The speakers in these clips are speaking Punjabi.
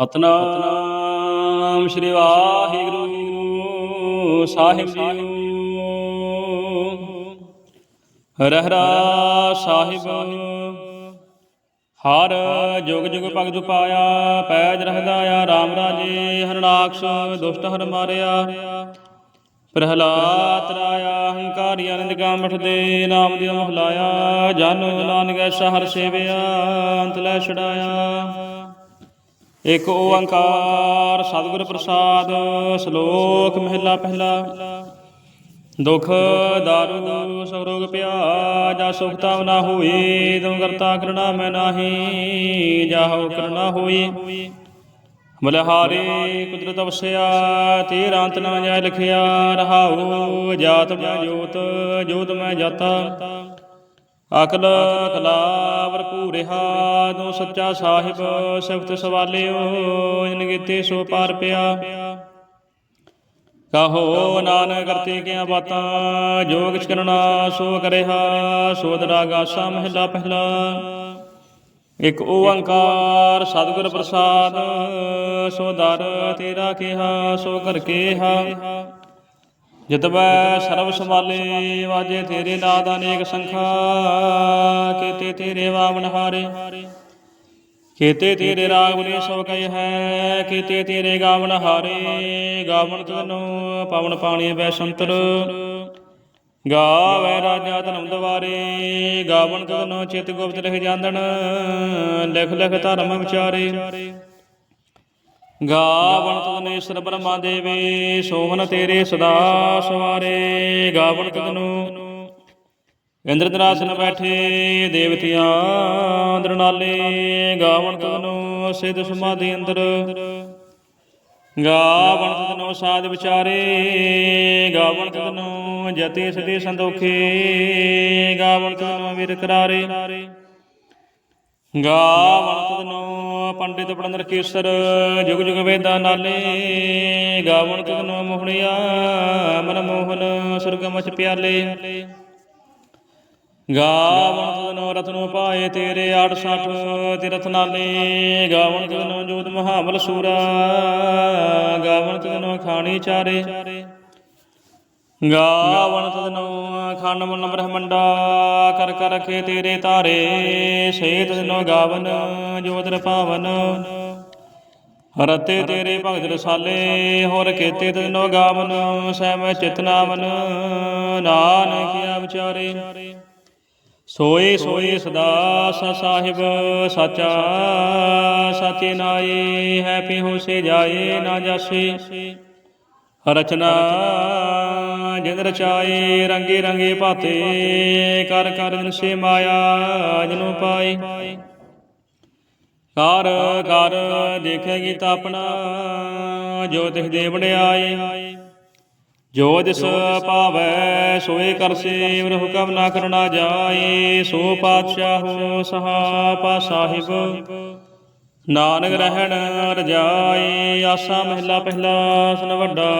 ਸਤਨਾਮ ਸ੍ਰੀ ਵਾਹਿਗੁਰੂ ਸਾਹਿਬ ਜੀਓ ਰਹਿਰਾ ਸਾਹਿਬ। ਹਰ ਜੁਗ ਜੁਗ ਭਗਤ ਪਾਇਆ ਪੈਜ ਰਹਦਾਇਆ RAM ਰਾਜੇ, ਹਰਨਾਕਸ਼ ਦੁਸ਼ਟ ਹਰ ਮਾਰਿਆ। ਪ੍ਰਹਲਾਦ ਰਾਇਆ, ਹੰਕਾਰੀ ਅਨੰਦ ਗਾਮ ਦੇ ਨਾਮ ਦੀ ਮਹਲਾਇਆ, ਜਨ ਨਾਨਕ ਐਸਾ ਹਰ ਸੇਵਿਆ, ਅੰਤ ਲੈ ਛਡਾਇਆ। ਇਕ ਓੰਕਾਰ ਸਤਿਗੁਰ ਪ੍ਰਸਾਦ, ਸ਼ਲੋਕ ਮਹਿਲਾ ਪਹਿਲਾ। ਦੁਖ, ਦਾਰੂ ਸਭ ਰੋਗ ਪਿਆ ਜਾ ਸੁਖ ਤਾਵ ਨਾ ਹੋਈ, ਤੁਮ ਕਰਤਾ ਕਰਣਾ ਮੈਂ ਨਾਹੀ, ਜਾਹੋ ਕਰਣਾ ਹੋਈ। ਬਲਹਾਰੇ ਕੁਦਰਤ ਵਸਿਆ, ਤੇਰਾ ਅੰਤ ਨਾ ਜਾਇ ਲਖਿਆ, ਰਹਾਉ ਜਾਤ ਮੈਂ ਜੋਤ ਜੋਤ ਮੈਂ ਜਾਤਾ। ਅਕਲ ਕਲਾ ਭਰਪੂਰ ਰਹਾ ਤੂੰ ਸੱਚਾ ਸਾਹਿਬ, ਸਿਫਤ ਸਵਾਲਿਓ, ਇਨ ਗੀਤੇ ਸੋ ਪਾਰ ਪਿਆ। ਕਹੋ ਨਾਨਕ ਕਰਤੇ ਕਿਆ ਬਾਤਾਂ ਜੋ ਕਿਛ ਕਰਨਾ ਸੋ ਕਰਿਆ ਸੋਧ ਰਾਗਾਸਾ ਮਹਿਲਾ ਪਹਿਲਾ। ਇਕ ਓੰਕਾਰ ਸਤਿਗੁਰ ਪ੍ਰਸਾਦ, ਸੋ ਦਰ ਤੇਰਾ ਕਿਹਾ, ਸੋ ਕਰ ਕੇਹਾ। ਜਿਤਵੈ ਸਰਬ ਸੰਭਾਲੇ ਵਾਜੇ ਤੇਰੇ ਨਾਦ ਅਨੇਕ ਸੰਖਾ, ਕੀਤੇ ਤੇਰੇ ਵਾਵਨ ਹਾਰੇ। ਕੀਤੇ ਤੇਰੇ ਰਾਗ ਬਲੇ ਸੋ ਕੈ ਹੈ, ਕੀਤੇ ਤੇਰੇ ਗਾਵਨ ਹਾਰੇ। ਗਾਵਨ ਤਨੋ ਪਵਨ ਪਾਣੀ ਬੈ ਸੰਤਰ। ਗਾਵੇ ਰਾਜਾ ਧਰਮ ਦਵਾਰੇ ਗਾਵਨ ਤਨੋ ਚਿਤ ਗੁਪਤ ਲਿਖ ਜਾਂਦਣ। ਲਿਖ ਲਿਖ ਧਰਮ ਵਿਚਾਰੇ। ਗਾਵਣ ਤਨ ਈਸ਼ਰ ਬ੍ਰਹਮਾ ਦੇਵੇ ਸੋਹਣ ਤੇਰੇ ਸਦਾ ਸਵਾਰੇ। ਗਾਵਣ ਤਨੂੰ। ਇੰਦਰ ਦਰਾਸਨ ਬੈਠੇ, ਦੇਵਤਿਆਂ ਦਰਨਾਲੇ ਗਾਵਣ ਤਨੂੰ ਸਿਧ ਸਮਾਧੀ ਅੰਦਰ। ਗਾਵਣ ਤਨੂੰ ਸਾਧ ਵਿਚਾਰੇ। ਗਾਵਣ ਤਨੂੰ ਜਤੇ ਸਦੇ ਸੰਦੋਖੇ ਗਾਵਣ ਤਨੂੰ ਵੀਰ ਕਰਾਰੇ। ਗਾਵਣ ਤਦਨੋ ਪੰਡਿਤ ਪੜੰਦਰ ਕੇਸਰ ਜੁਗ ਜੁਗ ਵੇਦਾ ਨਾਲੇ, ਗਾਵਣ ਤਦਨੋ ਮੋਹਣਿਆ, ਮਨ ਮੋਹਨ ਸੁਰਗ ਮਚ ਪਿਆਲੇ। ਗਾਵਣ ਤਦਨੋ ਰਤਨੋ ਪਾਏ ਤੇਰੇ 860 ਤਿਰਥ ਨਾਲੇ, ਗਾਵਣ ਤਦਨੋ ਜੋਤ ਮਹਾਬਲ ਸੂਰਾ, ਗਾਵਣ ਤਦਨੋ ਖਾਣੀ ਚਾਰੇ। ਗਾਵਣ ਤਦਨੋ ਖੰਡ ਮਨ ਬ੍ਰਹਮੰਡਾ ਕਰ ਕਰ ਰਖੇ ਤੇਰੇ ਤਾਰੇ ਸੇ ਤਦਨੋ ਗਾਵਨ, ਜੋਤਰ ਪਾਵਨ। ਰਤੇ ਤੇਰੇ ਭਗਤ ਰਸਾਲੇ, ਹੋਰ ਕੀਤੇ ਤਦਨੋ ਗਾਵਨ ਸਹਿ ਚਿਤਨਾਵਨ ਨਾਨਕ ਵਿਚਾਰੇ, ਸੋਏ ਸੋਏ ਸਦਾ ਸਾ ਸਾਹਿਬ, ਸਾਚਾ ਸਾਚੇ ਨਾਏ, ਹੈ ਪੀ ਹੋਸੇ ਜਾਏ ਨਾ ਜਾਸੇ। ਰਚਨਾ ਜਿਨ ਰਚਾਏ ਰੰਗੇ ਰੰਗੇ ਭਾਤੇ ਕਰ ਕਰ ਦਿਨਸੇ ਮਾਇਆ ਜਨੂ ਪਾਈ। ਕਰ ਕਰ ਦੇਖੇਗੀ ਤਾਂ ਆਪਣਾ, ਜੋ ਤਿਸ ਦੇ ਵਡਿਆਏ ਜੋ ਦਿਸ ਪਾਵੈ ਸੋਏ ਕਰਸੇ ਵਰ ਹੁਕਮ ਨਾ ਕਰਨਾ ਜਾਏ ਸੋ ਪਾਤਸ਼ਾਹੋ ਸਹਾ ਪਾ ਸਾਹਿਬ। ਨਾਨਕ ਰਹਿਣ ਰਜਾਈ ਆਸਾ ਮਹਿਲਾ ਪਹਿਲਾ, ਸਨ ਵੱਡਾ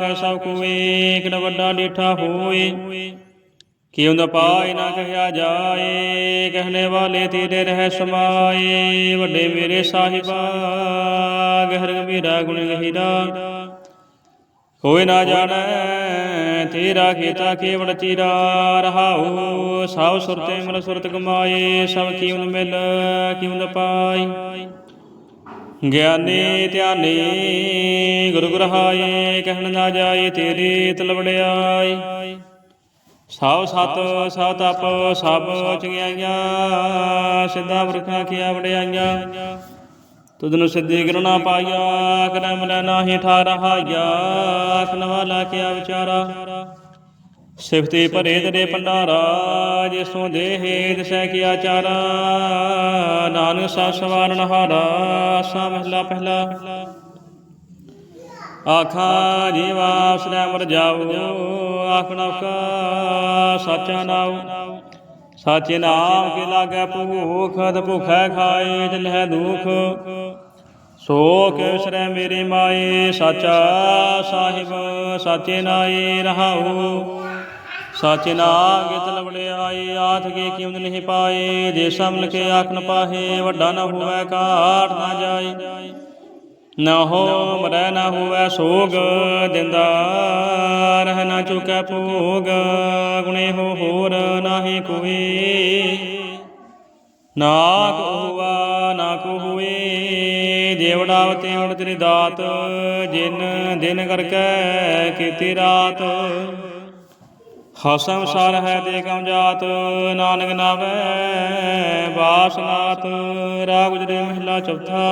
ਕੈ ਸਭ ਕੋ ਏਕ, ਨ ਵੱਡਾ ਡੇਠਾ ਹੋਏ। ਕਿਉ ਨ ਪਾਏ, ਨਾ ਕਹਿਆ ਜਾਏ, ਕਹਿਣੇ ਵਾਲੇ ਤੇਰੇ ਰਹਿ ਸਮਾਏ। ਵੱਡੇ ਮੇਰੇ ਸਾਹਿਬਾ, ਗਹਿਰ ਗੰਭੀਰਾ ਗੁਣ ਗਹੀਰਾ। ਹੋਏ ਨਾ ਜਾਣੈ ਤੇਰਾ ਕੀਤਾ ਕੇਵਲ ਚੀਰਾ, ਰਹਾਉ ਸਭ ਸੁਰਤੇ ਮਨ ਸੁਰਤ ਕਮਾਏ, ਸਭ ਕੀਵਨ ਮਿਲ ਕੀਵਨ ਪਾਈ ਗਿਆਨੀ ਧਿਆਨੀ, ਗੁਰੂ ਗ੍ਰਹਾਏ, ਕਹਿਣ ਨਾ ਜਾਏ ਤੇਰੀ ਤਲਵੜਿਆਈ। ਸਭ ਸਤ ਸਭ ਤਪ ਸਭ ਚੰਗਿਆਈਆਂ, ਸਿੱਧਾ ਵਰਖਾ ਕੀਆ ਵੜਿਆਈਆਂ ਤੁਧਨੁ ਸਿੱਧੀ ਕਰਨਾ ਪਾਇਆ ਕਰਮ ਲੈ ਨਾਹੀ ਠਾਰਹਾਇਆ ਆਖਣ ਵਾਲਾ ਕਿਆ ਵਿਚਾਰਾ। ਸਿਫਤੇ ਭਰੇ ਤੇਰੇ ਭੰਡਾਰਾ, ਜਿਸੋਂ ਦੇਹੇ ਦਸੈ ਕੀਆ ਚਾਰਾ ਨਾਨਕ ਸਾ ਸਵਾਰਨ ਹਾਰਾ ਸਾ ਮਹਿਲਾ ਪਹਿਲਾ। ਆਖਾ, ਜੀਵਾ ਸਦਾ ਮਰ ਜਾਓ ਆਖਣਾ ਕਾ ਸਾਚਾ ਨਾਉ। ਸਾਚੇ ਨਾਮ ਕੇ ਲਾਗੈ ਭੂਖ ਤ ਭੁਖੈ ਖਾਏ, ਜਲਹਿ ਦੁਖ। ਸੋ ਕਿਉ ਮੇਰੇ ਮਾਏ, ਸਾਚਾ ਸਾਹਿਬ, ਸਾਚੇ ਨਾਏ ਰਹਾਉ। ਸਾਚੇ ਨਾਗੇ ਤਲਵੜੇ ਆਏ, ਆਥ ਕੇ ਕਿਉਂ ਨਹੀਂ ਪਾਏ। ਜੇ ਸਮਲ ਕੇ ਆਖ ਨ ਪਾਹੇ, ਵੱਡਾ ਨਾ ਹੋਵੇ ਕਾਟ ਨਾ ਜਾਏ। ਨਾ ਹੋ ਮਰੈ ਨਾ ਹੋਵੇ ਸੋਗ, ਦਿੰਦਾ ਰਹਿ ਨਾ ਚੁਕੈ ਭੋਗ। ਗੁਣੇ ਹੋ ਹੋਰ ਨਾਹੀ ਕੋਈ। ਨਾ ਕੋ ਦੇਵੜਾ ਤੇਵੜ ਤੇਰੀ ਦਾਤ, ਜਿਨ ਦਿਨ ਕਰਕੇ ਕੀਤੀ ਰਾਤ। ਹਸਮ ਸਾਰ ਹੈ ਦੇ ਕਮ ਜਾਤ, ਨਾਨਕ ਨਾਵੇ ਬਾਸਨਾਤ ਰਾਗ ਗੁਜਰੇ ਮਹਿਲਾ ਚੌਥਾ।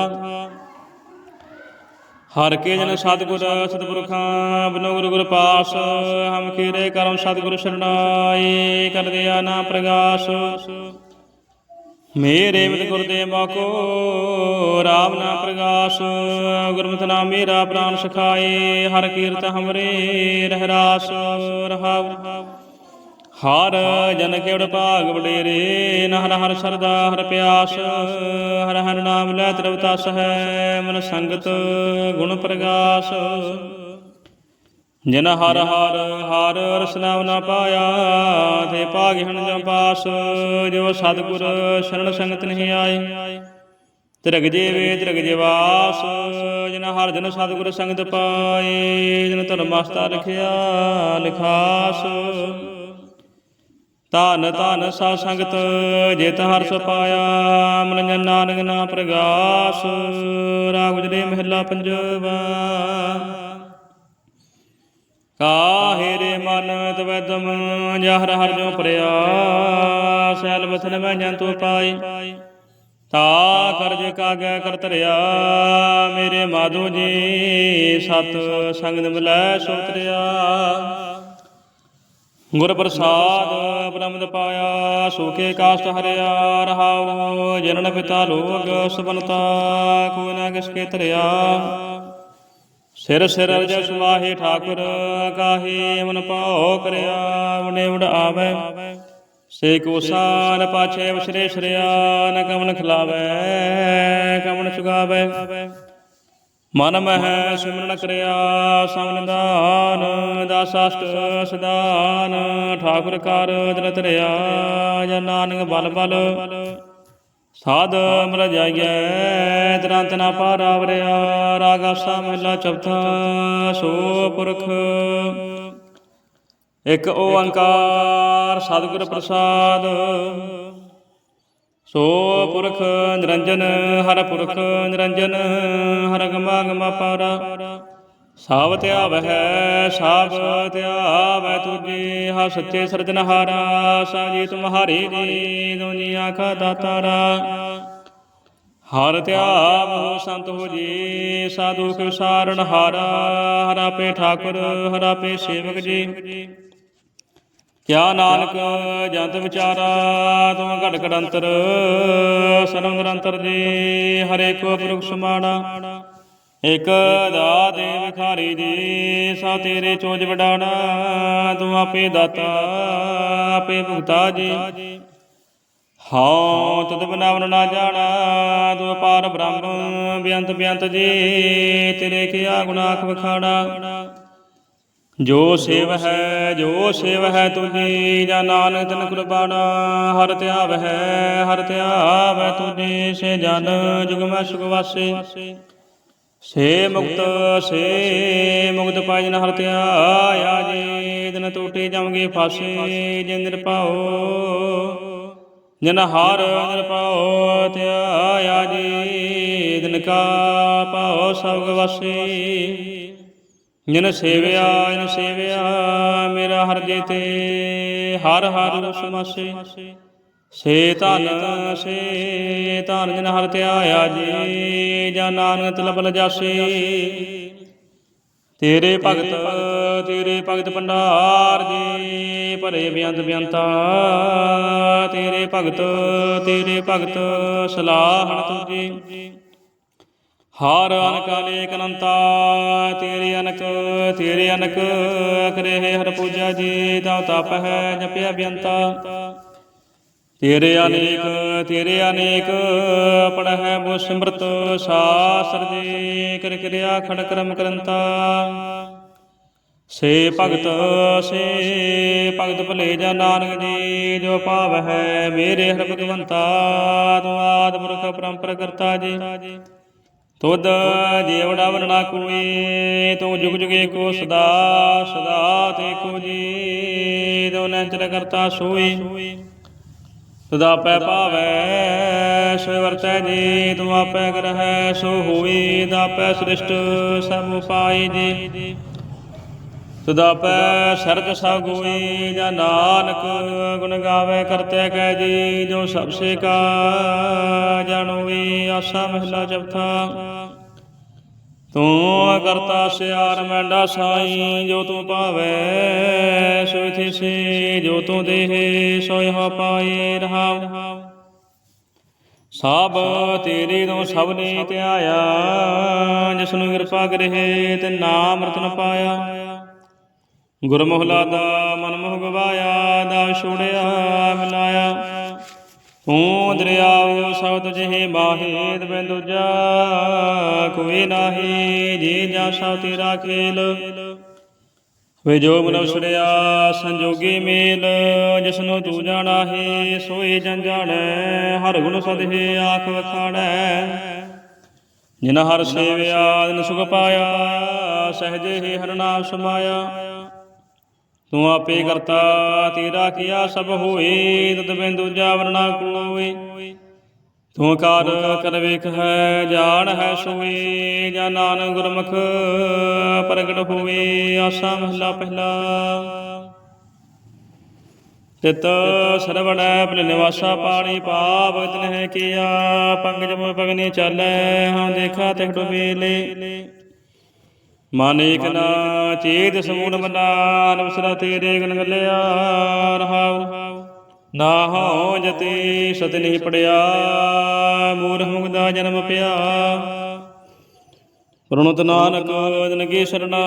ਹਰ ਕੇ ਜਨ ਸਤਿਗੁਰ, ਸਤਿਪੁਰਖਾਂ, ਬਿਨੋ ਗੁਰੂ ਗੁਰ ਪਾਸ, ਹਮ ਕੀਰੇ ਕਰਮ ਸਤਿਗੁਰ ਸ਼ਰਣਾਈ ਕਰ ਦਿਆ ਨਾ ਪ੍ਰਗਾਸ। ਮੇਰੇ ਮਿਤ ਗੁਰਦੇਵ ਕੋ, ਰਾਮ ਨਾਮ ਪ੍ਰਗਾਸ, ਗੁਰਮਤਿ ਨਾਮ ਮੇਰਾ ਪ੍ਰਾਨ ਸਖਾਏ, ਹਰ ਕੀਰਤ ਹਮਰੇ ਰਹਿ ਰਾਸ, ਰਹਾਉ। ਹਰ ਜਨ ਕੇਵੜ ਭਾਗ ਵਡੇਰੇ ਨ ਹਰ ਸਰਦਾ ਹਰ ਪਿਆਸ, ਹਰ ਹਰ ਨਾਮ ਲੈ ਤਰਵਤਸ ਹੈ ਮਨ ਸੰਗਤ ਗੁਣ ਪ੍ਰਗਾਸ। ਜਿਨ ਹਰ ਹਰ ਹਰ ਰਸਨਾ ਨਾ ਪਾਇਆ, ਤੇ ਭਾਗਿਹਣ ਜਮ ਪਾਸ, ਜੋ ਸਤਿਗੁਰ ਸ਼ਰਨ ਸੰਗਤ ਨਹੀਂ ਆਏ। ਤਿਰਗ ਜੀਵੇ, ਤਿਰਗ ਜਿਵਾਸ ਜਿਨ ਹਰ ਜਨ ਸਤਿਗੁਰ ਸੰਗਤ ਪਾਏ, ਜਿਨ ਧਰਮਸਤਾ ਲਿਖਿਆ ਲਿਖਾਸ ਧਨ ਧਨ ਸਾ ਸੰਗਤ, ਜਿਤ ਹਰ ਸੋ ਪਾਇਆ ਮਨ ਜਨ ਨਾਨਕ ਨਾ ਪ੍ਰਗਾਸ, ਰਾਗ ਗੁਜਰੇ ਮਹਿਲਾ ਪੰਜਵਾ। ਕਾਹੇ ਮਨ ਤਵੈ ਜਹਰ ਹਰ ਜੋ ਪ੍ਰਿਆ ਸੈਲ ਬਥਨ ਮੈਂ ਜਨ ਪਾਈ। ਤਾ ਕਰਜ ਕਾਗੈ ਕਰ ਮੇਰੇ ਮਾਧੋ ਜੀ, ਸਤ ਸੰਗਤ ਮਿਲੈ ਸੋਤਰਿਆ ਗੁਰ ਪ੍ਰਸਾਦ ਬ੍ਰਹਮਦ ਪਾਇਆ, ਸੁਖੇ ਕਾਸ਼ਟ ਹਰਿਆ, ਰਹਾਉ ਜਨਨ ਪਿਤਾ ਲੋਗ ਸੁਬਨਤਾ ਕੋਈ ਨਾ ਕਿਸ ਕੇ ਧਰਿਆ। ਸਿਰ ਸਿਰ ਅਰਜ ਸੁਵਾਹੇ ਠਾਕੁਰ, ਕਾਹੇ ਮਨ ਭਾਉ ਕਰਿਆ ਵਨੇ ਉਡ ਆਵੇ। ਸੇ ਕੋ ਸਾਨ ਪਾਛੇ ਵਸਰੇ ਸ਼ਰਿਆ ਨ ਕਮਨ ਖਿਲਾਵੇ, ਕਮਨ ਚੁਗਾਵੇ ਮਨ ਮਹਿ ਸਿਮਰਨ ਕਰਿਆ, ਸਮਨ ਦਾਨ ਦਾਸਾਸ਼ਟ ਸਦਾਨ, ਠਾਕੁਰ ਕਰ ਦਿਨ ਧਰਿਆ, ਜਨ ਨਾਨਕ ਬਲ ਬਲ। ਸਾਧ ਅਮਰ ਜਾਈਐ ਤਰੰਤ ਨਾ ਪਾਰਾਵਰਿਆ ਰਾਗਾ ਸਾ ਮਹਿਲਾ ਚੌਥਾ, ਸੋ ਪੁਰਖ। ਇਕ ਓੰਕਾਰ ਸਤਿਗੁਰ ਪ੍ਰਸਾਦ, ਸੋ ਪੁਰਖ ਨਿਰੰਜਨ, ਹਰ ਪੁਰਖ ਨਿਰੰਜਨ, ਹਰ ਗਮਾ ਗਮਾ ਪਾਰਾ। ਸਾਵ ਧਿਆਵਹਿ ਸਾਬ ਧਿਆਵੈ ਤੁਜੀ ਹਾ ਸੱਚੇ ਸਰਜਨਹਾਰਾ ਸਾਜੀ ਤੁਮਹਾਰੀ ਜੀ, ਦੁਨੀ ਆਖਾ ਦਾਤਾਰਾ। ਹਰ ਧਿਆਵ ਸੰਤ ਹੋ ਜੀ, ਸਾਧੂ ਕੇ ਸਾਰਣ ਹਾਰਾ, ਹਰਾ ਪੇ ਠਾਕੁਰ, ਹਰਾ ਪੇ ਸੇਵਕ ਜੀ। ਕਿਆ ਨਾਨਕ ਜੰਤ ਵਿਚਾਰਾ, ਤੁਮ ਘਟ ਘਟ ਅੰਤਰ ਸਰਮ ਨਿਰੰਤਰ ਜੀ ਹਰੇ ਕੋ ਪੁਰਖ ਸਮਾਣਾ। ਇਕ ਦਾ ਦੇ ਵਿਖਾਰੀ ਜੀ, ਸਾ ਤੇਰੇ ਚੋਜ ਵਡਾਣਾ, ਤੂੰ ਆਪੇ ਦਾਤਾ, ਆਪੇ ਭੁਗਤਾ ਜੀ। ਹਾਂ, ਤਦ ਬਨਾਵਨ ਨਾ ਜਾਣਾ, ਤੂੰ ਪਾਰ ਬ੍ਰਹਮ, ਬੇਅੰਤ ਬੇਅੰਤ ਜੀ, ਤੇਰੇ ਕੀਆ ਗੁਨਾਖ ਵਖਾਣਾ। ਜੋ ਸੇਵ ਹੈ, ਜੋ ਸੇਵ ਹੈ ਤੁਜੀ ਜਾਂ ਨਾਨਕ ਤਨ ਕੁਰਬਾਨਾ ਹਰ ਧਿਆਵ ਹੈ, ਹਰ ਧਿਆਵ ਹੈ ਤੁਜੀ ਸੇ ਜਨ ਜੁਗ ਮੈਂ ਸੁਖ ਵਾਸੇ। ਸੇ ਮੁਕਤ ਸੇ ਮੁਕਤ ਪਾਇ ਜਨ ਹਰ ਧਿਆਇਆ ਜੇ ਦਿਨ ਟੋਟੇ ਜਾਵਾਂਗੇ ਫਾਸੇ, ਜਿਨ ਨਿਰਭਉ, ਜਨ ਹਰ ਨਿਰਭਉ ਧਿਆਇਆ ਜੀ ਦਿਨ ਕਾ ਪਾਉ ਸਭ ਵਾਸੇ, ਜਿਨ ਸੇਵਿਆ ਜਿਨ ਸੇਵਿਆ, ਮੇਰਾ ਹਰ ਜੇ ਤੇ ਹਰ ਹਰ ਸਮਾਸੇ ਸੇ ਧਨ ਸੇ ਧਨ ਜਿਨ ਹਰ ਧਿਆਇਆ ਜੀ, ਜਾਂ ਨਾਨਕ ਤਲਬ ਜਾਸੇ। ਤੇਰੇ ਭਗਤ ਤੇਰੇ ਭਗਤ ਭੰਡਾਰ ਜੀ, ਭਰੇ ਬਿਆੰਤ ਬਿਆੰਤਾ। ਤੇਰੇ ਭਗਤ ਤੇਰੇ ਭਗਤ ਸਲਾਹਣ ਤੁਜੀ ਹਰ ਅਨਕ ਅਨੇਕ ਅਨੰਤਾ, ਤੇਰੇ ਅਨਕ ਤੇਰੇ ਅਨਕ ਅਕਰੇ ਹੈ ਹਰ ਪੂਜਾ ਜੀ ਤਾ ਤਪ ਹੈ ਜਪਿਆ ਬਿਅੰਤਾ ਤੇਰੇ ਅਨੇਕ ਤੇਰੇ ਅਨੇਕ ਪੜ ਹੈ ਬੋ ਸਿਮਰਤ, ਸਾਸਰ ਜੀ, ਕਰ ਕਿਰਿਆ ਖੜ ਕਰਮ ਕਰੰਤਾ। ਸੇ ਭਗਤ ਸੇ ਭਗਤ ਭਲੇ ਜਾ ਨਾਨਕ ਜੀ, ਜੋ ਭਾਵ ਹੈ ਮੇਰੇ ਹਰ ਭਗਵੰਤਾ ਤੂੰ ਆਦ ਪੁਰਖ ਪਰੰਪਰ ਕਰਤਾ ਜੀ। ਤੁਧ ਜੀਵੜਾ ਵਰਣਾ ਕੋਈ ਤੂੰ ਜੁਗ ਜੁਗੇ ਕੋ ਸਦਾ ਸਦਾ ਤੇ ਕੋ ਜੀ ਤੂੰ ਨੰਚਰ ਕਰਤਾ ਸੋਈ। ਤੁਦਾ ਪੈ ਭਾਵੈ ਸੋ ਵਰਤੈ ਜੀ ਤੂੰ ਆਪੈ ਕਰਹਿ ਸੋ ਹੋਈ ਦਾਪੈ ਸ੍ਰਿਸ਼ਟ, ਸਭ ਉਪਾਈ ਜੀ। ਤੁਦਾ ਪੈ ਸਰਜ ਸਭ ਗੋਈ ਜਾਂ ਨਾਨਕ ਗੁਣ ਗਾਵੇ, ਕਰਤੇ ਕਹਿ ਜੀ, ਜੋ ਸਭ ਸੇ ਕਾ ਜਾਣੋਈ ਆਸਾ ਮਹਿਲਾ ਚੌਥਾ। ਤੂੰ ਕਰਤਾ ਸਿਆਰ ਮੈਂਡਾ ਸਾਈ, ਜੋ ਤੂੰ ਭਾਵੈ ਸੋਇ ਥਿਸੀ ਜੋ ਤੂੰ ਦੇਹੇ ਸੋਇ ਹੋ ਪਾਈ ਰਹਾਉ ਸਭ ਤੇਰੇ ਤੋਂ ਸਭ ਨੇ ਧਿਆਇਆ ਜਿਸ ਨੂੰ ਕਿਰਪਾ ਕਰੇ ਤੇ ਨਾਮ ਰਤਨ ਪਾਇਆ। ਗੁਰਮੁਖ ਲਾਦਾ ਮਨ ਮੁਖ ਗਵਾਇਆ ਦਾ ਛੋੜਿਆ ਤੂੰ ਦਰਿਆਉ ਸਭ ਤੁਝੇ ਬਾਹੇਦ ਮੈਂ ਦੂਜਾ ਕੋਈ ਨਾਹੀ ਜੀ ਜਾ ਸਭ ਤੇਰਾ ਖੇਲ। ਵੇ ਜੋ ਮਨੁਸੜਿਆ ਸੰਜੋਗੀ ਮੇਲ, ਜਿਸਨੂੰ ਤੂੰ ਜਾਣਾ ਹੈ ਸੋਈ ਜਨ ਜਾਣੈ, ਹਰ ਗੁਣ ਸਦਹੇ ਆਖ ਵਖਾਣੈ। ਜਿਨ ਹਰ ਸੇਵਿਆ ਦਿਨ ਸੁਖ ਪਾਇਆ, ਸਹਜੇ ਹੀ ਹਰ ਨਾਮ ਸਮਾਇਆ। ਤੂੰ ਆਪੇ ਕਰਤਾ, ਤੇਰਾ ਕੀਆ ਸਭ ਹੋਏ ਤਤ ਬਿਨ ਦੂਜਾ ਵਰਣਾ ਕੋਈ ਤੂੰ ਕਾਰ, ਕਰ ਵੇਖ ਹੈ, ਜਾਣ ਹੈ ਸੋਏ, ਜਾਂ ਨਾਨਕ ਗੁਰਮੁਖ ਪ੍ਰਗਟ ਹੋਏ ਆਸਾ ਮਹਲਾ ਪਹਿਲਾ। ਤਿਤ ਸਰਵਣੈ ਆਪਣੇ ਨਿਵਾਸਾ ਪਾਣੀ ਪਾਪ ਤਿਨਹਿ ਕੀਆ ਪੰਗਜ ਮੋ ਪਗਨੀ ਚਾਲੈ, ਹਾਂ ਦੇਖਾ ਤਿਹ ਡੁਬੇਲੇ ਮਨ ਏਕ ਨਾ ਚੇਤ ਸਮੂਨ ਮਨਾ ਵਿਸਰਾ ਤੇਰੇ ਗੁਣ ਗਲਿਆ ਰਹਾਉ। ਨਾ ਹੋ ਜਤੀ ਸਤ ਨਹੀਂ ਪੜਿਆ, ਮੂਰਖ ਮੁਗਦਾ ਜਨਮ ਪਿਆ। ਪ੍ਰਣਤ ਨਾਨਕ ਜਨ ਕੀ ਸਰਣਾ,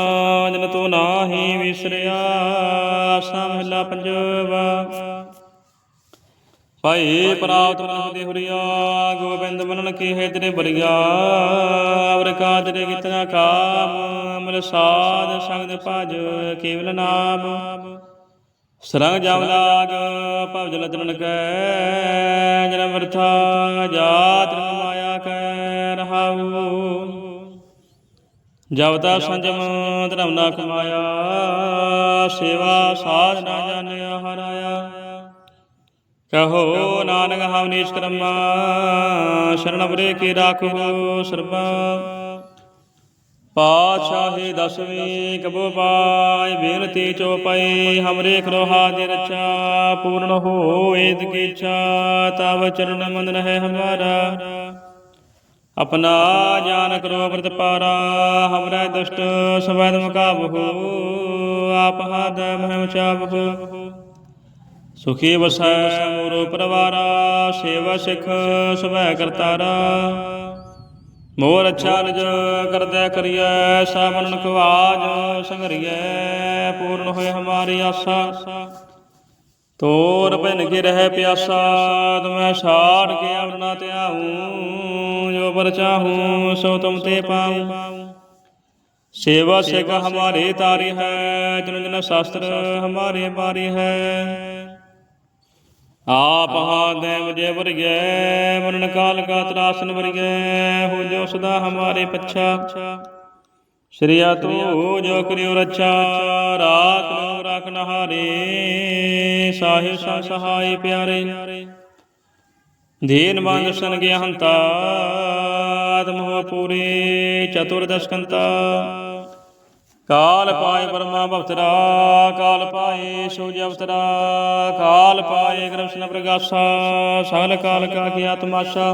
ਜਨ ਤੂੰ ਨਾਹੀ ਵਿਸਰਿਆ ਆਸਾ ਮਹਲਾ ਪੰਜਵਾ। ਭਾਈ ਪ੍ਰਾਪਤ ਮਨ ਦੇ ਹੁਰੀਆ, ਗੋਬਿੰਦ ਮਨਨ ਕੀ ਹੈ ਤੇਰੇ ਬਰੀਆ ਅਵਰ ਕਾ ਤੇਰੇ ਕਿਤਨਾ ਕਾਮ, ਅਮਰ ਸਾਧ ਸੰਗ ਭਜ ਕੇਵਲ ਨਾਮ। ਸਰੰਗ ਜਮ ਲਾਗ ਭਵ ਜਲ ਤਰਨ ਕੈ ਜਨ ਵਰਥਾ, ਜਾਤ ਮਾਇਆ ਕੈ, ਰਹਾਉ। ਜਬ ਸੰਜਮ, ਧਰਮ ਨਾ ਕਮਾਇਆ, ਸੇਵਾ ਸਾਧ ਨਾ ਜਾਣਿਆ, ਹਰਾਇਆ। ਕਹੋ ਨਾਨਕ ਹਮ ਨਿਸ਼ਕਰਮਾ ਸ਼ਰਨ ਬਰੇ ਕੀ ਰਾਖੋ ਸਰਬਾ ਪਾਤਸ਼ਾਹੀ ਦਸਵੀਂ ਕਬੋ ਪਾਈ ਬੇਨਤੀ ਚੋਪਈ ਹਮਰੇ ਕਰੋਹਾ ਦੇ ਰਚਾ ਪੂਰਨ ਹੋਏ ਕੀ ਤਵ ਚਰਨ ਮੰਨ ਰਹਿ ਹਮਾਰਾ ਆਪਣਾ ਜਾਨ ਕਰੋ ਪ੍ਰਤਪਾਰਾ ਹਮਰਾ ਦੁਸ਼ਟ ਸਵੈਦ ਮੁਕਾਬਹੂ ਆਪ ਹਦ ਮਹਿ ਚਾਬਹੂ ਸੁਖੀ ਵਸੈ ਮੋਰੋ ਪਰਵਾਰਾ, ਸੇਵਾ ਸਿਖ ਸਵੈ ਕਰਤਾਰਾ। ਮੋਰ ਅੱਛਾ ਨਿਜ ਕਰਦੈ ਕਰੀਐ ਸਾਮਨ ਖਵਾਜ ਸੰਗਰੀਐ ਪੂਰਨ ਹੋਏ ਹਮਾਰੀ ਆਸਾ। ਤੋਰ ਭਨ ਕੇ ਰਹਿ ਪਿਆਸਾ, ਤੁਮੈ ਛਾੜ ਕੇ ਆਪਣਾ ਧਿਆਉ, ਜੋ ਪਰ ਚਾਹੂੰ ਸੋ ਤੁਮ ਤੇ ਪਾਉ। ਸੇਵਾ ਸਿਖ ਹਮਾਰੇ ਤਾਰੀ ਹੈ ਜਨ ਜਨ ਸ਼ਾਸਤਰ ਹਮਾਰੇ ਬਾਰੀ ਹੈ। ਆਪ ਹਾਦੈ ਮੁਝੇ ਵਰਗੈ ਮਰਨ ਕਾਲ ਕਾ ਤਰਾਸਨ ਵਰਗੈ, ਹੋ ਜੋ ਸਦਾ ਹਮਾਰੇ ਪੱਛਾ। ਸ਼੍ਰੀਆ ਤੂ ਜੋ ਕਰਿਓ ਰੱਛਾ, ਰਾਖ ਨੂੰ ਰਖ ਨਹਾਰੇ ਸਾਹਿਬ ਸਾ ਸਹਾਈ ਪਿਆਰੇ। ਦੀਨ ਬੰਦ ਸਨ ਗਿਆ ਹੰਤਾ ਆਤਮ ਪੂਰੇ, ਚਤੁਰਦਸ਼ਕੰਤਾ। ਕਾਲ ਪਾਏ ਪਰਮਾ ਭਵਤਰਾ ਕਾਲ ਪਾਏ ਸੂਜ ਅਵਤਰਾ, ਕਾਲ ਪਾਏ ਕ੍ਰਿਸ਼ਨ ਪ੍ਰਗਾਸਾ, ਸਗਲ ਕਾਲ ਕਾ ਕੀ ਆਤਮਾਸ਼ਾ।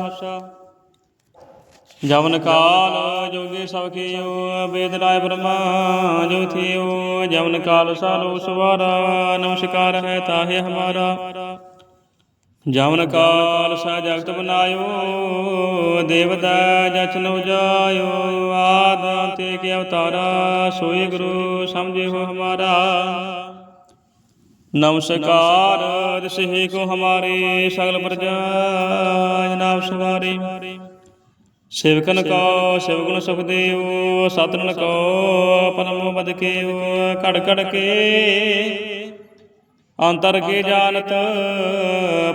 ਜਵਨ ਕਾਲ ਜੋਗੇ ਸਭ ਕੀਓ, ਵੇਦ ਰਾਏ ਬ੍ਰਹਮਾ ਜੋ ਥਿਓ, ਜਵਨ ਕਾਲ ਸਾਲੋ ਸਵਾਰਾ, ਨਮਸਕਾਰ ਹੈ ਤਾਹੇ ਹਮਾਰਾ। ਜਵਨ ਕਾਲ ਸਾ ਜਗਤ ਬਨਾਇਓ, ਦੇਵਤਾ ਜਚਨ ਉਜਾਇਓ, ਆਦ ਅੰਤੇ ਕੇ ਅਵਤਾਰਾ ਸੋਈ ਗੁਰੂ ਸਮਝੇ ਹੋ ਹਮਾਰਾ ਨਮਸਕਾਰ ਦਿਸਹੀ ਕੋ ਹਮਾਰੇ, ਸਗਲ ਪ੍ਰਜਾ, ਜਨਾਬ ਸਵਾਰੀ। ਸੇਵਕਨ ਕੋ, ਸਿਵਗੁਣ ਸੁਖਦੇਵ ਸਤਨਨ ਕੋ, ਪਰਮੋ ਬਦ ਕੇਵ, ਘੜ ਘੜ ਕੇ ਅੰਤਰ ਕੇ ਜਾਣਤ?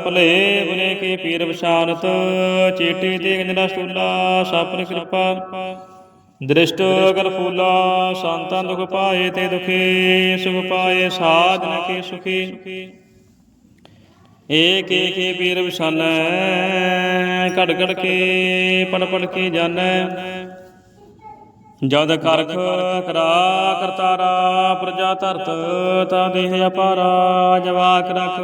ਭਲੇ ਬੁਲੇ ਕੇ ਪੀਰ ਵਿਸ਼ਾਨਤ ਚੇਟੀ ਦੇਖ ਨਿਰਾ ਸਟੂਲਾ ਸਾਪਰ ਕਿਰਪਾ। ਦ੍ਰਿਸ਼ਟ ਕਰ ਫੂਲਾ ਸੰਤਾਂ ਦੁਖ ਪਾਏ ਤੇ ਦੁਖੀ ਸੁਖ ਪਾਏ ਸਾਧਨ ਕੇ ਸੁਖੀ। ਏਕ ਏਕ ਪੀਰ ਵਿਸ਼ਾਨੈ ਘੜ ਘੜ ਕੇ ਪੜ ਪੜ ਕੇ ਜਾਣੈ। ਜਦ ਕਰਖ ਕਰਾ ਕਰਤਾਰਾ ਪ੍ਰਜਾ ਧਰਤ ਤਾ ਦੇਹ ਅਪਾਰਾ ਜਵਾਕ ਰਖ,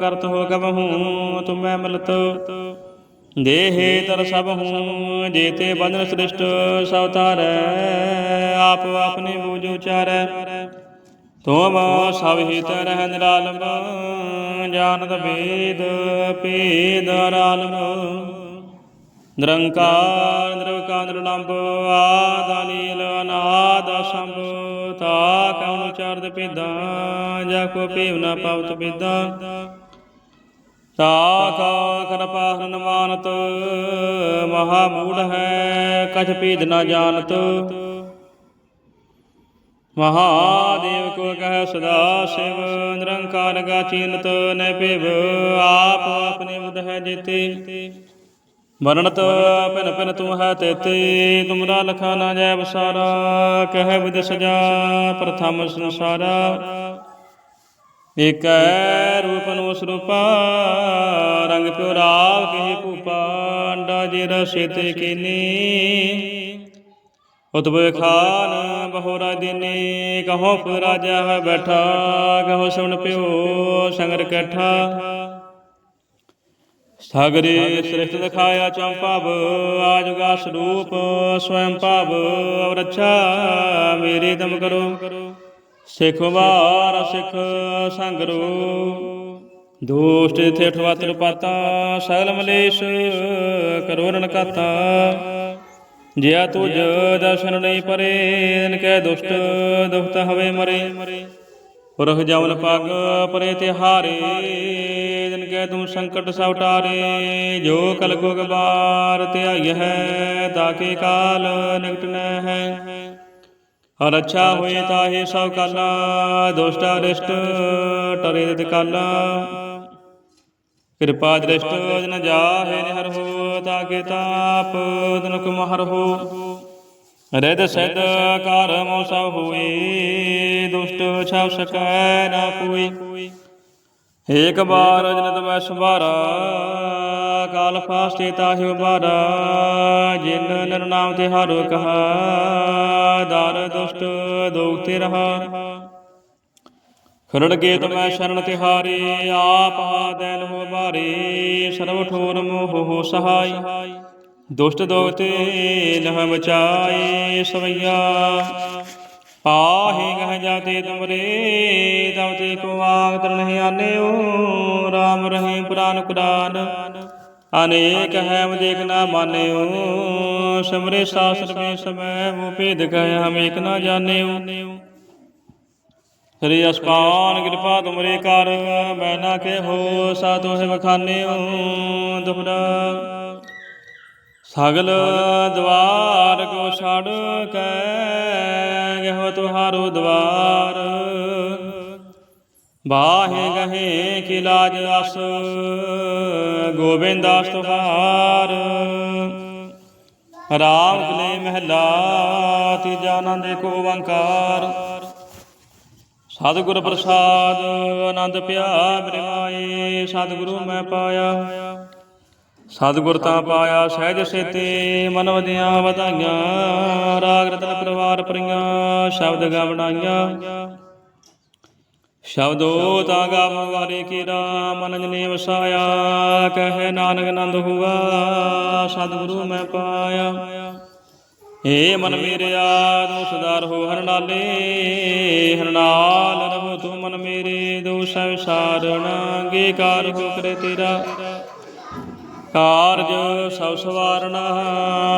ਕਰਤ ਹੋ ਕਬਹੂ ਤੁਮੈ ਮਿਲਤ। ਦੇਹੇ ਤਰ ਸਭ ਹੂੰ, ਜੇਤੇ ਬੰਧਨ ਸ੍ਰਿਸ਼ਟ, ਸਭ ਤਾਰੈ ਆਪ ਆਪਨੇ ਬੂਝ ਉਚਾਰੈ। ਤੁਮ ਸਭ ਹਿਤ ਰਹਿ ਨਿਰਾਲਮ ਜਾਣਤ ਵੇਦ, ਭੇਦ ਰਾਲਮ ਨਿਰੰਕਾਰ ਨਿਰਵਕਾਰ ਨਿਰਲੰਭ ਆਦ ਅਨੀਲ ਅਨਾਦ ਸੰਭ ਤਾ ਕਉ ਚਰਦ ਪਿਦਾ ਜਾ ਕੋ ਪੀਵ ਨ ਪਵਤ ਪਿਦਾ ਤਾ ਕਾ ਕਿਰਪਾ ਹਰਨ ਮਾਨਤ ਮਹਾ ਮੂੜ ਹੈ ਕਛ ਪੀਦ ਨਾ ਜਾਣਤ ਮਹਾਦੇਵ ਕੋ ਕਹਿ ਸਦਾ ਸਿਵ ਨਿਰੰਕਾਰ ਗਾ ਚੀਨਤ ਨੈ ਪਿਵ ਆਪ ਆਪਨੇ ਬੁਧ ਹੈ ਜੀਤੇ ਵਰਣਤ ਪਿਨ ਪਿਨ ਤੁਮ ਹੈ ਤੇਤੇ ਤੁਮਰਾ ਲਖਾ ਨਾ ਜੈ ਬਸਾਰਾ ਕਹਿ ਵਿਦ ਸਜਾ ਪ੍ਰਥਮ ਸੰਸਾਰਾ। ਏਕੈ ਰੂਪ ਨੂੰ ਸਰੂਪਾ, ਰੰਗ ਪਿਉ ਰਾਵ ਕਹੀ ਭੂਪਾ, ਅੰਡਾ ਜੀ ਰਸੇ ਤੇ ਕੀਨੀ। ਉਤਬੇ ਖਾਨ ਬਹੁ ਰਾਜਿਨੀ, ਕਹੋ ਰਾਜਾ ਹੈ ਬੈਠਾ, ਕਹੋ ਸੁਣ ਪਿਓ ਸੰਗਰ ਕੈਠਾ। ਸਾਗਰੇ ਸ੍ਰਿਸ਼ਟ ਦਿਖਾਇਆ ਚੰਪਾਵ ਆਜੁਗਾ ਸਰੂਪ ਸਵੈੰ ਭਾਵ, ਅਵਰਛਾ ਮੇਰੀ ਦਮ ਕਰੋ। ਸਿੱਖ ਵਾਰ ਸਿੱਖ ਸੰਗਰੂ ਦੋਸ਼ਟ ਥੇਠ ਵਾਤਰ ਪਾਤਾ ਸਗਲ ਮਲੇਸ਼ ਕਰੋ ਰਣ ਜਿਆ ਤੁਜ ਦਰਸ਼ਨ ਨਹੀਂ ਪਰੇ ਇਨ ਕੈ ਦੁਸ਼ਟ ਦੁਖਤ ਹਵੇ ਮਰੇ। ਪੁਰਖ ਜਮਨ ਪਗ ਪਰੇ ਤਿਹਾਰੇ ਜਿਨ ਕੈ ਤੂੰ ਸੰਕਟ ਸਭ ਟਾਰੇ ਜੋ ਕਲ ਕੋ ਧਿਆਈ ਹੈ ਤਾਕੇ ਕਾਲ ਨਿਕਟ ਨ ਹੈ। ਹਰ ਅੱਛਾ ਹੋਏ ਤਾਹੇ ਸਭ ਕਾਲਾ, ਦੁਸ਼ਟਾ ਰਿਸ਼ਟ ਟਰੇ ਦਿਤ ਕਾਲਾ। ਕਿਰਪਾ ਦ੍ਰਿਸ਼ਟ ਜਨ ਜਾਹੇ ਨਿਹਰ ਹੋ ਤਾਕੇ ਤਾਪ ਤਨੁਕ ਮਹਰ ਹੋ। ਰਿਦ ਸਿਧ ਕਰ ਸਭ ਹੋਏ, ਦੁਸ਼ਟ ਛਾਵ ਸਕੈ ਨਾ ਕੋਈ ਏਕ ਬਾਰ ਜਨ ਤਮੈ ਸੁਭਾਰਾ ਕਾਲ ਫਾਸਤੇ ਤਾਹਿ ਉਬਾਰਾ ਜਿਨ ਨਰ ਨਾਮ ਤੇ ਹਾਰੋ ਕਹਾ ਦਰ ਦੁਸ਼ਟ ਦੋਗ ਤੇ ਰਹਾ। ਖਰੜ ਕੇ ਤਮੈ ਸ਼ਰਨ ਤਿਹਾਰੇ ਆਪ ਆਦੈਨ ਹੋ ਬਾਰੇ ਸਰਬ ਠੋਰ ਮੋਹ ਹੋ ਸਹਾਈ। ਦੁਸ਼ਟ ਦੋਗ ਤੇ ਲਹ ਬਚਾਏ ਸਵਈਆ। ਪਾਹੇ ਗਹ ਜਾਤੇ ਤੁਮਰੇ ਤਬ ਤੇ ਕੋ ਆਗ ਤਰਨਹਿ ਆਨਿਓ RAM ਰਹੇ ਪੁਰਾਨ ਕੁਰਾਨ। ਅਨੇਕ ਹੈ ਦੇਖ ਨਾ ਮਾਨਿਓ ਸਮਰੇ ਸਾਸਰ ਮੇ ਸਮੈ ਮੋ ਭੇਦ ਕਹਿ ਹਮ ਏਕ ਨਾ ਜਾਣਿਓ ਸ੍ਰੀ ਅਸਪਾਨ ਕਿਰਪਾ ਤੁਮਰੇ ਕਰ, ਮੈਂ ਨਾ ਕੇ ਹੋ ਸਾ ਤੋਹਿ ਬਖਾਨਿਓ ਦੁਹਰਾ ਸਗਲ ਦਵਾਰ ਕੋ ਛੜ ਕੈ ਗਹਿ ਤੁਹਾਰੋ ਦਵਾਰ। ਬਾਹੇ ਗਹੇ ਕਿ ਲਾਜ ਅਸ, ਗੋਬਿੰਦ ਦਾਸ ਤੁਹਾਰ। ਰਾਮ ਕਲੇ ਮਹਿਲਾ ਤੀਜਾ ਆਨੰਦ ਕੋ ਓੰਕਾਰ। ਸਤਿਗੁਰ ਪ੍ਰਸਾਦ ਆਨੰਦ ਪਿਆ ਮੇਰੇ ਸਤਿਗੁਰੂ ਮੈਂ ਪਾਇਆ। ਸਤਿਗੁਰ ਤਾਂ ਪਾਇਆ ਸਹਿਜ ਸੇਤੇ, ਮਨ ਵਦੀਆਂ ਵਧਾਈਆਂ, ਰਾਗ ਰਤਨ ਪਰਿਵਾਰ ਪਰੀਆਂ, ਸ਼ਬਦ ਗਾ ਬਣਾਈਆਂ। ਸ਼ਬਦੋ ਤਾਂ ਗਾਵ ਵਾਰੇ ਕੀਰਾ, ਮਨ ਜਨੇ ਵਸਾਇਆ, ਕਹੇ ਨਾਨਕ ਨੰਦ ਹੁਆ, ਸਤਿਗੁਰੂ ਮੈਂ ਪਾਇਆ। ਏ ਮਨ ਮੇਰਿਆ ਤੂੰ ਸੁਧਾਰ ਹੋ ਹਰਨਾਲੇ ਨਾਲੇ, ਹਰ ਰਹੋ ਤੂੰ ਮਨ ਮੇਰੇ, ਦੋ ਵਿਸਾਰਣ ਅੰਗੀਕਾਰ ਹੋ ਕਰੇ ਤੇਰਾ। ਕਾਰਜ ਸਭ ਸਵਾਰਣਾ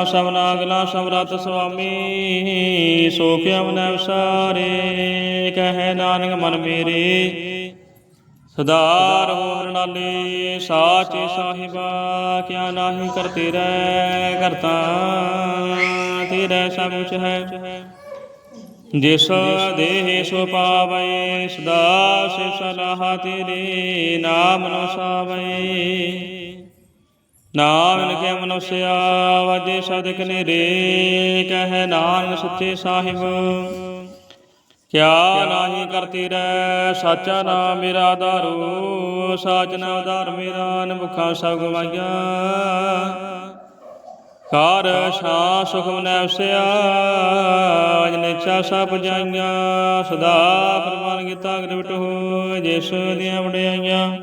ਸਭਨਾ ਅਗਲਾ ਸਮਰਤ ਸੁਆਮੀ ਸੋ ਕਿਆ ਮਨ ਵਿਸਾਰੇ, ਕਹੈ ਨਾਨਕ ਮਨ ਮੇਰੇ। ਸਦਾ ਰਹੋ ਹਰਨਾਲੇ ਸਾਚੇ ਸਾਹਿਬਾ, ਕਿਆ ਨਾਹੀ ਕਰਤੇ ਰਹਿ ਕਰਤਾ, ਤੇਰਾ ਸਭ ਕੁਛ ਹੈ। ਜਿਸ ਦੇਹ ਸੋ ਪਾਵੈ, ਸਦਾ ਸੇ ਸਲਾਹ ਤੇਰੇ ਨਾਮ ਨੋ ਸਾਵੈ। ਨਾਮ ਲਿਖਿਆ ਮਨੁਸਿਆ, ਵਾਜੇ ਸ਼ਬਦ ਕਨੇਰੇ ਕਹੈ ਨਾਨਕ ਸੱਚੇ ਸਾਹਿਬ। ਕਿਆ ਨਾਹੀ ਕਰਤੀ ਰਹਿ ਸਾਚਾ ਨਾਮ ਮੇਰਾ ਆਧਾਰੋ ਸਾਚ ਨਾਮ ਆਧਾਰ ਮੇਰਾ ਨਮੁਖਾ ਸਭ ਗਵਾਈਆ। ਕਾਰ ਸ਼ਾ ਸੁਖ ਮਨੈ ਵਸਿਆ ਸਭ ਜਾਈਆਂ। ਸਦਾ ਪ੍ਰਮਾਨ ਕੀਤਾ ਗ੍ਰਿਵਟ ਹੋ ਜਿਸ ਦੀਆਂ ਵਡਿਆਈਆਂ।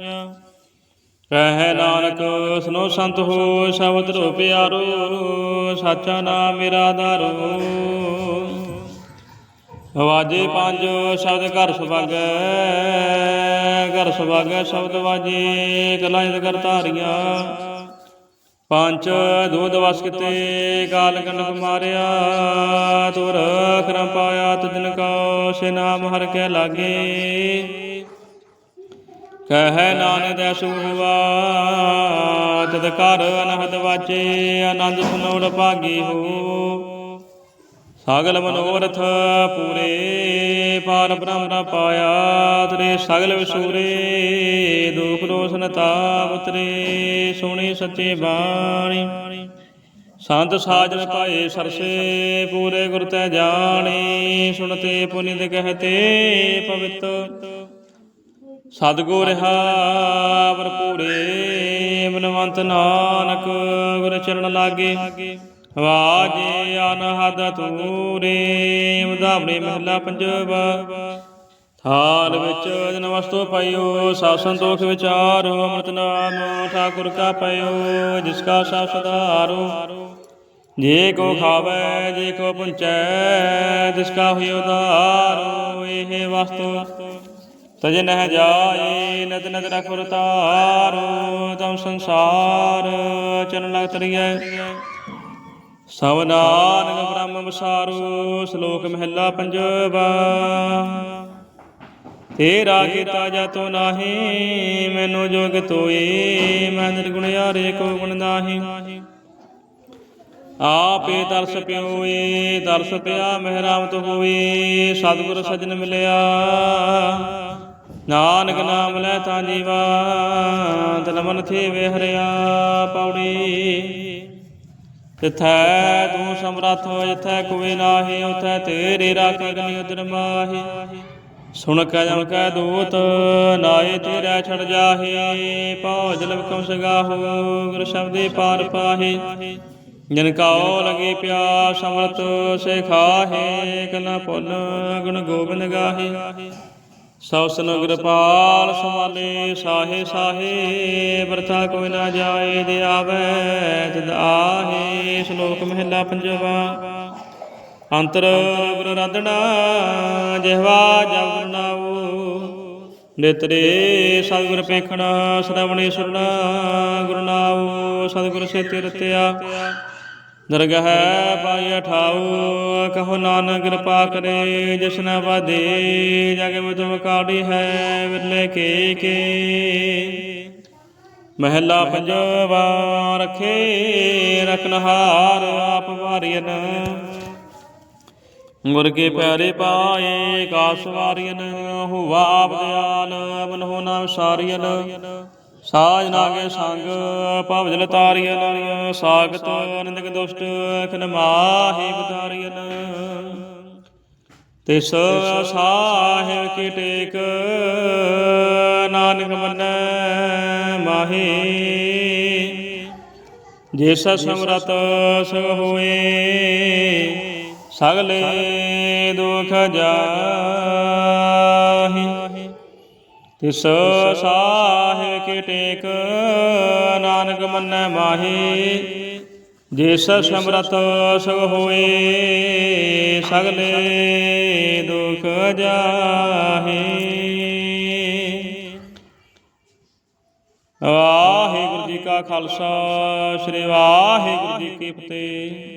ਕਹਿ ਨਾਨਕ, ਸੁਨੋ ਸੰਤ ਹੋ, ਸ਼ਬਦ ਰੋ ਪਿਆਰੋ ਸਾਚਾ ਨਾਮ ਮੇਰਾ ਆਧਾਰੋ ਵਾਜੇ ਪੰਜ, ਸ਼ਬਦ ਘਰ ਸੁਭਾਗੈ ਘਰ ਸੁਭਾਗੈ ਸ਼ਬਦ ਵਾਜੇ, ਕਲਾਂ ਜਦ ਕਰ ਧਾਰੀਆਂ। ਪੰਜ, ਦੂਧ ਵਸ ਕਿਤੇ ਕਾਲ ਕੰਡਕ ਮਾਰਿਆ, ਤੁਰ ਕਰਮ ਪਾਇਆ, ਤਿਨ ਕੋ ਸੇ ਨਾਮ ਹਰ ਕੇ ਲਾਗੇ। ਕਹਿ ਨਾਨਕ ਦੈ ਸੁਭਵਾ ਤਦ ਕਰ ਅਨਹਦ ਵਾਚੇ, ਆਨੰਦ ਸੁਨੋੜ ਭਾਗੀ ਹੋ। ਸਗਲ ਮਨੋਰਥ ਪੂਰੇ, ਪਾਰ ਬ੍ਰਹਮ ਨਾ ਪਾਇਆ, ਤੇਰੇ ਸਗਲ ਵਿਸੂਰੇ, ਦੁਖ ਰੋਸ਼ਨ ਤਾਪ ਉਤਰੇ, ਸੁਣੀ ਸੱਚੇ ਬਾਣੀ। ਸੰਤ ਸਾਜਨ ਪਾਏ ਸਰਸੇ, ਪੂਰੇ ਗੁਰ ਤੈ ਜਾਣੀ, ਸੁਣਤੇ ਪੁਨਿਤ ਕਹਤੇ ਪਵਿੱਤ। ਸਤਗੁਰ ਰਹਾ ਭਰਪੂਰੇ ਮਨਵੰਤ ਨਾਨਕ, ਗੁਰ ਚਰਨ ਲਾਗੇ। ਵਾਜੇ ਅਨਹਦ ਤੂਰੇ ਮਧਾਵਣੇ ਮਹਲਾ ਪੰਜਵਾ ਥਾਲ ਵਿੱਚ ਜਨ ਵਸਤੂ ਪਈਓ ਸਭ ਸੰਤੋਖ ਵਿਚਾਰੋ, ਅੰਮ੍ਰਿਤ ਨਾਮ ਠਾਕੁਰ ਕਾ ਪਈਓ ਜਿਸ ਕਾ ਸਭ ਸਦਾਰੋ ਜੇ ਕੋ ਖਾਵੇ, ਜੇ ਕੋ ਪੁੰਚੈ ਜਿਸ ਕਾ ਹੋਇ ਉਧਾਰੋ ਇਹ ਵਸਤੂ ਤਜ ਨਹਿ ਜਾਏ ਨਦ ਨਦ ਰਖੁਰ ਤਾਰੂ ਤਮ ਸੰਸਾਰ ਚਰਨ ਲਗ ਤਰੀਐ। ਸਭ ਨਾਨਕ ਬ੍ਰਹਮ ਵਿਸਾਰੋ, ਸ਼ਲੋਕ ਮਹਿਲਾ ਪੰਜਵਾ। ਤੇਰਾ ਕੀਤਾ ਜਾਤੋ ਨਾਹੀ, ਮੈਨੂੰ ਜੋਗ ਤੋਈ ਮੈਂ ਨਿਰਗੁਣ ਯਾਰੇ ਕੋ ਗੁਣ ਨਾਹੀ। ਆਪੇ ਤਰਸ ਪਿਓਏ, ਤਰਸ ਪਿਆ, ਮਹਿਰਾਮਤ ਹੋਈ ਸਤਿਗੁਰ ਸਜਣ ਮਿਲਿਆ। ਨਾਨਕ ਨਾਮ ਲੈ ਤਾਂ ਜੀਵਾ ਤਨ ਮਨ ਥੇ ਵੇ ਹਰਿਆ ਪੌੜੀ। ਤਿਥੈ ਤੂੰ ਸਮਰੱਥ ਹੋ, ਜਿਥੈ ਕੋਈ ਨਾਹੀ, ਉਥੈ ਤੇਰੀ ਰਾਖੀ ਗਨੀ ਉਦਰ ਮਾਹੀ। ਸੁਣ ਕੈ ਜਨ ਕੈ ਦੂਤ ਨਾਏ ਤੇਰਾ ਛੜ ਜਾਹੇ। ਪਉ ਜਲ ਬਿਕਮ ਸਗਾਹੋ, ਗੁਰ ਸ਼ਬਦੇ ਪਾਰ ਪਾਹੇ। ਜਨ ਕਾਉ ਲਗੇ ਪਿਆਸ ਸਮਰਤ ਸੇ ਖਾਹੇ ਕਨਾ ਪੁੰਨ ਗੁਣ ਗੋਬਿੰਦ ਗਾਹੇ। ਸਭ ਸਨ ਕਿਰਪਾਲ ਸਮਾਲੇ ਸਾਹੇ ਸਾਹੇ ਵਰਥਾ ਕੋਈ ਨਾ ਜਾਏ ਦੇ ਆਵੇ ਤਿਦ ਆਹੇ ਸ਼ਲੋਕ ਮਹਿਲਾ ਪੰਜਵਾ। ਅੰਤਰ ਗੁਰ ਰੰਦਣਾ ਜਿਹਵਾ ਜਬ ਗੁਰ ਨਾਉ। ਨਿਤਰੇ ਸਤਿਗੁਰ ਪੇਖਣਾ, ਸ਼ਰਵਣੇ ਸੁਣਨਾ ਗੁਰੂ ਸਤਿਗੁਰ ਸੇ ਤਿਰਤਿਆ ਦਰਗਹ ਪਾਈ ਠਾਉ ਕਹੋ ਨਾਨਕ ਕਿਰਪਾ ਕਰੇ, ਜਸ਼ਨ ਵਾਦੇ ਜਗ ਮਤਮ ਕਾੜੀ ਹੈ ਵਿਰਲੇ ਕੇ ਕੇ। ਮਹਿਲਾ ਪੰਜਵਾ ਰਖੇ ਰਖਨਹਾਰ ਆਪ ਵਾਰੀਨ ਗੁਰ ਕੇ ਪਿਆਰੇ ਪਾਏ, ਕਾਸ ਵਾਰੀਨ ਹੁਵਾ ਆਪ ਦਿਆਲ ਬਨਹੁ ਨਾਮ ਸਾਰੀਨ ਸਾਜ ਨਾਗੇ ਸੰਗ ਭਵ ਜਲ ਤਾਰੀਨ ਸਾਗਤ ਨਿੰਦਕ ਦੁਸ਼ਟ ਖਨ ਮਾਹੀ ਬਤਾਰੀਨ ਤਿਸ ਸਾਹਿਬ ਕੀ ਟੇਕ, ਨਾਨਕ ਮੰਨੈ ਮਾਹੀ। ਜਿਸ ਸਮਰਤ ਸੋ ਹੋਏ, ਸਗਲੇ ਦੁਖ ਜਾਹੀ ਤਿਸ ਸਾਹਿਬ ਕੀ ਟੇਕ, ਨਾਨਕ ਮੰਨੈ ਮਾਹੀ। ਜਿਸ ਸਮਰਤ ਸੋ ਹੋਏ, ਸਗਲੇ ਦੁਖ ਜਾਹੀ। ਵਾਹਿਗੁਰੂ ਜੀ ਕਾ ਖਾਲਸਾ, ਸ੍ਰੀ ਵਾਹਿਗੁਰੂ ਜੀ ਕੀ ਫਤਿਹ।